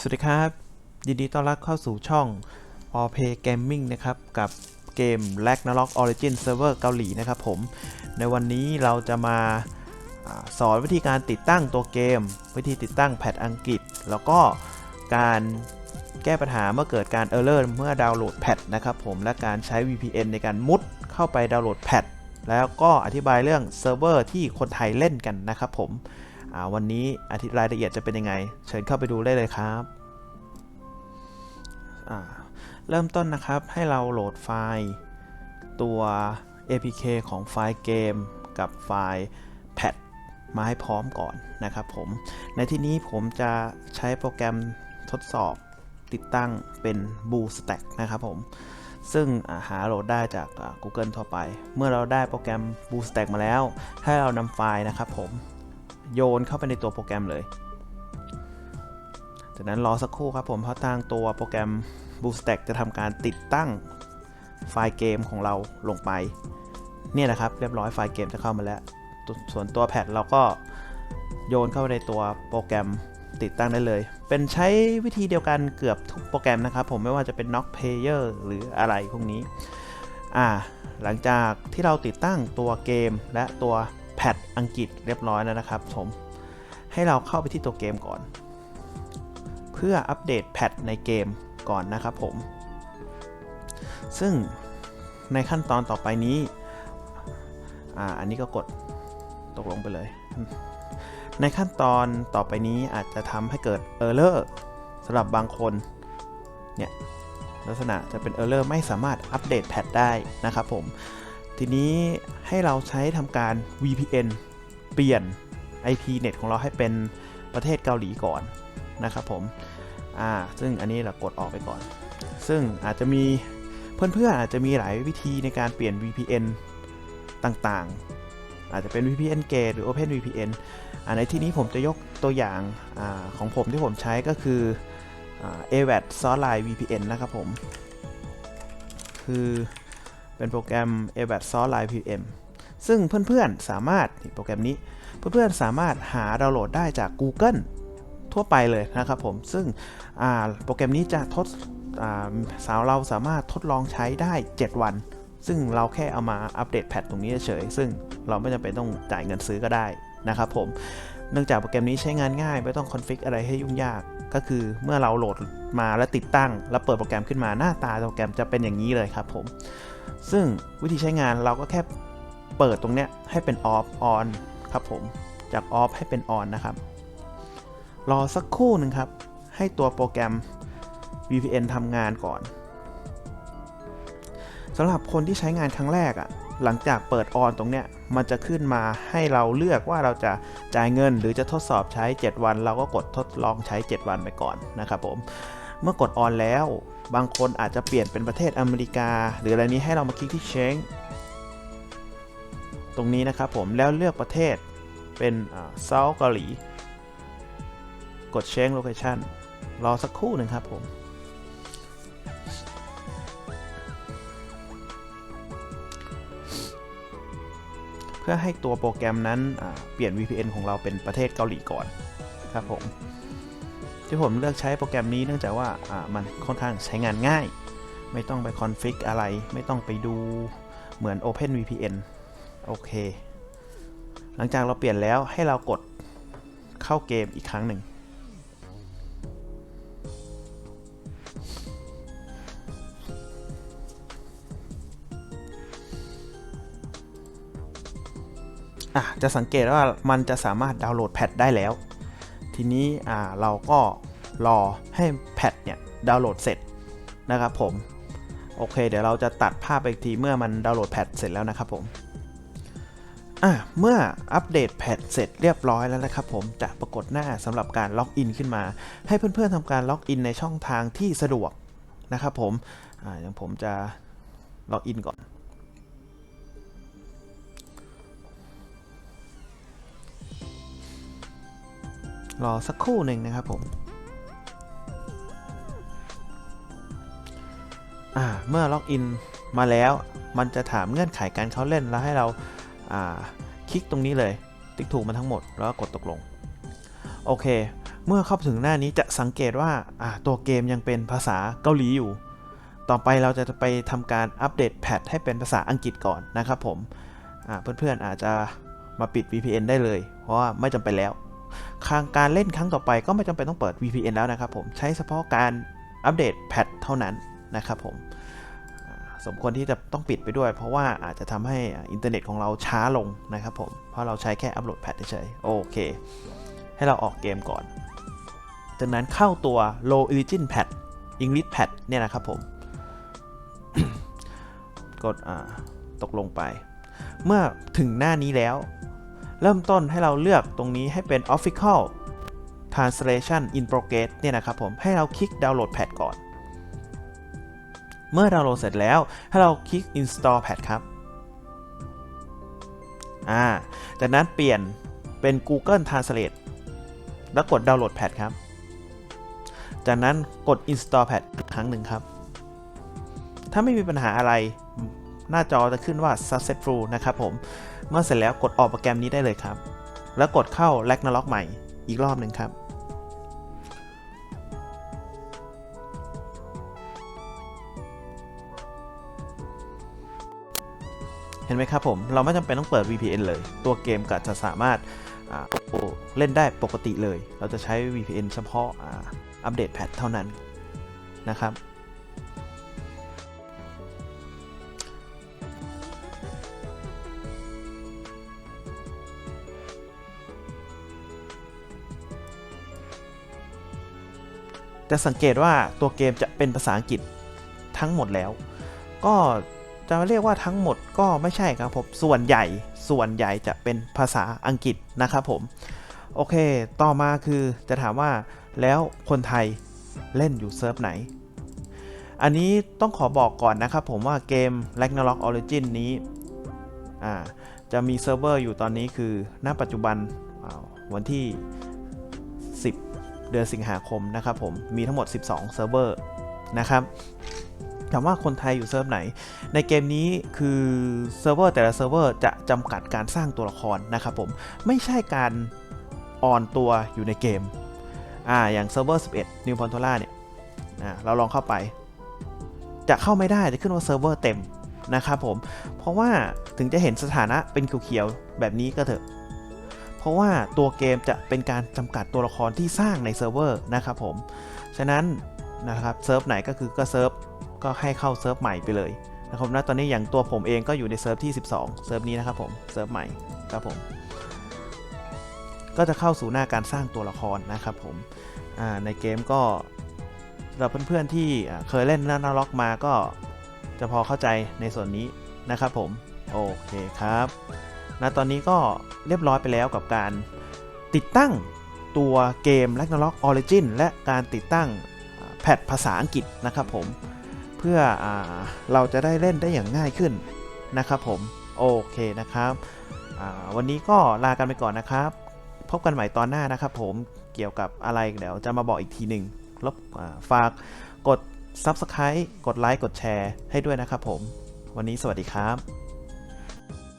สวัสดีครับ ยินดีต้อนรับเข้าสู่ช่อง All Play Gaming นะครับ กับเกม Ragnarok Origin Server เกาหลีนะครับผม ในวันนี้เราจะมาสอนวิธีการติดตั้งตัวเกม วิธีติดตั้งแพทอังกฤษ แล้วก็การแก้ปัญหาเมื่อเกิดการ Error เมื่อดาวน์โหลดแพทนะครับผม และการใช้ VPN ในการมุดเข้าไปดาวน์โหลดแพทแล้วก็อธิบายเรื่องเซิร์ฟเวอร์ที่คนไทยเล่นกันนะครับผม วันนี้อธิรายละเอียดจะเป็นยังไง เชิญเข้าไปดูได้เลยครับเริ่มต้นนะครับให้เราโหลดไฟล์ตัว APK ของไฟล์เกม กับไฟล์แพทมาให้พร้อมก่อนนะครับผม ในที่นี้ผมจะใช้โปรแกรมทดสอบติดตั้งเป็น BlueStack นะครับผม ซึ่งาหาโหลดได้จาก Google ทั่วไป เมื่อเราได้โปรแกรม BlueStack มาแล้ว ให้เรานำไฟล์นะครับผม โยนเข้าไปในตัวโปรแกรมเลย จากนั้นรอสักครู่ครับผมเพราะทางตัวโปรแกรม BlueStack จะทำการติดตั้งไฟล์เกมของเราลงไป เนี่ยนะครับเรียบร้อยไฟล์เกมจะเข้ามาแล้ว ส่วนตัวแพทเราก็โยนเข้าไปในตัวโปรแกรมติดตั้งได้เลย เป็นใช้วิธีเดียวกันเกือบทุกโปรแกรมนะครับ ผมไม่ว่าจะเป็น Knock Player หรืออะไรพวกนี้ อ่า หลังจากที่เราติดตั้งตัวเกมและตัว แพทอังกฤษเรียบร้อยแล้วนะครับผมให้เราเข้าไปที่ตัวเกมก่อน เพื่ออัปเดตแพทในเกมก่อนนะครับผม ซึ่งในขั้นตอนต่อไปนี้อ่าอันนี้ก็กดตกลงไปเลย ในขั้นตอนต่อไปนี้อาจจะทำให้เกิด Error สำหรับบางคนเนี่ยลักษณะจะเป็น Error ไม่สามารถอัปเดตแพทได้นะครับผม ทีนี้ให้เราใช้ทำการ VPN เปลี่ยน IP net ของเราให้เป็นประเทศเกาหลีก่อนนะครับผม อ่า ซึ่งอันนี้เรากดออกไปก่อน ซึ่งอาจจะมีเพื่อนๆอาจจะมีหลายวิธีในการเปลี่ยน VPN ต่างๆ อาจจะเป็น VPN Gate หรือ Open VPN อ่าในที่นี้ผมจะยกตัวอย่างอาของผมที่ผมใช้ก็คืออ AWAT Source VPN นะครับผม คือ เป็นโปรแกรม AWAT Source Line VM ซึ่งเพื่อนๆสามารถโปรแกรมนี้เพื่อนๆสามารถหาดาวน์โหลดได้จาก Google ทั่วไปเลยนะครับผม ซึ่งโปรแกรมนี้จะทดอ่าสาวเราสามารถทดลองใช้ได้ 7 วัน ซึ่งเราแค่เอามาอัปเดตแพทตรงนี้เฉย ซึ่งเราไม่จำเป็นต้องจ่ายเงินซื้อก็ได้นะครับผม เนื่องจากโปรแกรมนี้ใช้งานง่าย ไม่ต้องคอนฟิกอะไรให้ยุ่งยาก ก็คือเมื่อเราโหลดมาแล้วติดตั้ง แล้วเปิดโปรแกรมขึ้นมาหน้าตาโปรแกรมจะเป็นอย่างนี้เลยครับผม ซึ่งวิธีใช้งานเราก็แค่เปิดตรงเนี้ยให้เป็น off on ครับผม จาก off ให้เป็น on นะครับ รอสักครู่หนึ่งครับ ให้ตัวโปรแกรม VPN ทำงานก่อนสำหรับคนที่ใช้งานครั้งแรกอะ่ะหลังจากเปิดออนตรงเนี้ยมันจะขึ้นมาให้เราเลือกว่าเราจะ จ่ายเงินหรือจะทดสอบใช้ 7 วัน เราก็กดทดลองใช้ 7 วันไปก่อนนะครับผมเมื่อกดออนแล้วบางคนอาจจะเปลี่ยนเป็นประเทศอเมริกา หรืออะไรนี้ให้เรามาคลิกที่ change ตรงนี้นะครับผมแล้วเลือกประเทศเป็นเซาท์เกาหลี กด change location รอสักครู่หนึ่งครับผม พื่อให้ตัวโปรแกรมนั้นเปลี่ยน VPN ของเราเป็นประเทศเกาหลีก่อนครับผมที่ผมเลือกใช้โปรแกรมนี้เนื่องจากว่าอ่ามันค่อนข้างใช้งานง่าย ไม่ต้องไปคอนฟิกอะไร ไม่ต้องไปดูเหมือน Open VPN โอเค หลังจากเราเปลี่ยนแล้วให้เรากดเข้าเกมอีกครั้งหนึ่ง อะจะสังเกตว่ามันจะสามารถดาวน์โหลดแพทได้แล้ว ทีนี้อ่าเราก็รอให้แพทเนี่ยดาวน์โหลดเสร็จนะครับผม โอเค เดี๋ยวเราจะตัดภาพอีกทีเมื่อมันดาวน์โหลดแพทเสร็จแล้วนะครับผมอะเมื่ออัปเดตแพทเสร็จเรียบร้อยแล้วนะครับผมจะปรากฏหน้าสำหรับการล็อกอินขึ้นมา ให้เพื่อนๆทำการล็อกอินในช่องทางที่สะดวกนะครับผมอ่าอย่างผมจะล็อกอินก่อน รอสักครู่หนึ่งนะครับผมเมื่อล็อกอินมาแล้วมันจะถามเงื่อนไขการเข้าเล่นแล้วให้เราคลิกตรงนี้เลย ติ๊กถูกมันทั้งหมดแล้วกดตกลง โอเค เมื่อเข้าถึงหน้านี้จะสังเกตว่าตัวเกมยังเป็นภาษาเกาหลีอยู่ ต่อไปเราจะไปทำการอัปเดตแพทให้เป็นภาษาอังกฤษก่อนนะครับผมเพื่อนๆอาจจะมาปิด VPN ได้เลย เพราะว่าไม่จำเป็นแล้ว คางการเล่นครั้งต่อไปก็ไม่จำเป็นต้องเปิด VPN แล้วนะครับผมใช้เฉพาะการอัปเดตแพทเท่านั้นนะครับผมสมควรที่จะต้องปิดไปด้วย เพราะว่าอาจจะทำให้อินเทอร์เน็ตของเราช้าลงนะครับผมเพราะเราใช้แค่อัปโหลดแพทเฉยๆโอเค ให้เราออกเกมก่อน จากนั้นเข้าตัว low origin pad English pad เนี่ยนะครับผม กดตกลงไป เมื่อถึงหน้านี้แล้ว เริ่มต้นให้เราเลือกตรงนี้ให้เป็น official translation in progress เนี่ยนะครับผมให้เราคลิก download pad ก่อน เมื่อดาวน์โหลดเสร็จแล้ว ให้เราคลิก install pad ครับอ่าจากนั้นเปลี่ยนเป็น Google Translate แล้วกด download pad ครับ จากนั้นกด install pad อีกครั้งหนึ่งครับ ถ้าไม่มีปัญหาอะไร หน้าจอจะขึ้นว่า successful นะครับผม เมื่อเสร็จแล้วกดออกโปรแกรมนี้ได้เลยครับ แล้วกดเข้า Ragnarok ใหม่อีกรอบหนึ่งครับ เห็นไหมครับผม เราไม่จำเป็นต้องเปิด VPN เลย ตัวเกมก็จะสามารถเล่นได้ปกติเลย เราจะใช้ VPN เฉพาะอัปเดตแพทเท่านั้นนะครับ จะสังเกตว่าตัวเกมจะเป็นภาษาอังกฤษทั้งหมดแล้ว ก็จะเรียกว่าทั้งหมดก็ไม่ใช่ครับผม ส่วนใหญ่ส่วนใหญ่จะเป็นภาษาอังกฤษนะครับผม โอเค ต่อมาคือจะถามว่าแล้วคนไทยเล่นอยู่เซิร์ฟไหน อันนี้ต้องขอบอกก่อนนะครับผมว่าเกม Ragnarok Origin นี้จะมีเซิร์ฟเวอร์อยู่ตอนนี้คือณปัจจุบันวันที่ เดือนสิงหาคมนะครับผมมีทั้งหมด 12 เซิร์ฟเวอร์นะครับถามว่าคนไทยอยู่เซิร์ฟไหน ในเกมนี้คือเซิร์ฟเวอร์แต่ละเซิร์ฟเวอร์จะจำกัดการสร้างตัวละครนะครับผมไม่ใช่การออนตัวอยู่ในเกมอ่าอย่างเซิร์ฟเวอร์11 New p o n t o l a เนี่ยอ่าเราลองเข้าไป จะเข้าไม่ได้จะขึ้นว่าเซิร์ฟเวอร์เต็มนะครับผม เพราะว่าถึงจะเห็นสถานะเป็นเขียวๆแบบนี้ก็เถอะ ราะว่าตัวเกมจะเป็นการจำกัดตัวละครที่สร้างในเซิร์ฟเวอร์นะครับผม ฉะนั้นนะครับเซิร์ฟไหนก็คือก็เซิร์ฟก็ให้เข้าเซิร์ฟใหม่ไปเลยนะครับนะตอนนี้อย่างตัวผมเองก็อยู่ในเซิร์ฟที่ 12 เซิร์ฟนี้นะครับผมเซิร์ฟใหม่ครับผมก็จะเข้าสู่หน้าการสร้างตัวละครนะครับผมในเกมก็สำหรับเพื่อนๆที่เคยเล่นนาล็อกมาก็จะพอเข้าใจในส่วนนี้นะครับผม โอเคครับ ณตอนนี้ก็เรียบร้อยไปแล้วกับการติดตั้งตัวเกม Ragnarok Origin และการติดตั้งแพทภาษาอังกฤษนะครับผม เพื่ออเราจะได้เล่นได้อย่างง่ายขึ้นนะครับผม โอเคนะครับ วันนี้ก็ลากันไปก่อนนะครับ พบกันใหม่ตอนหน้านะครับผมเกี่ยวกับอะไรเดี๋ยวจะมาบอกอีกทีหนึ่งรบฝากกด Subscribe กดไลค์กดแชร์ให้ด้วยนะครับผม วันนี้สวัสดีครับ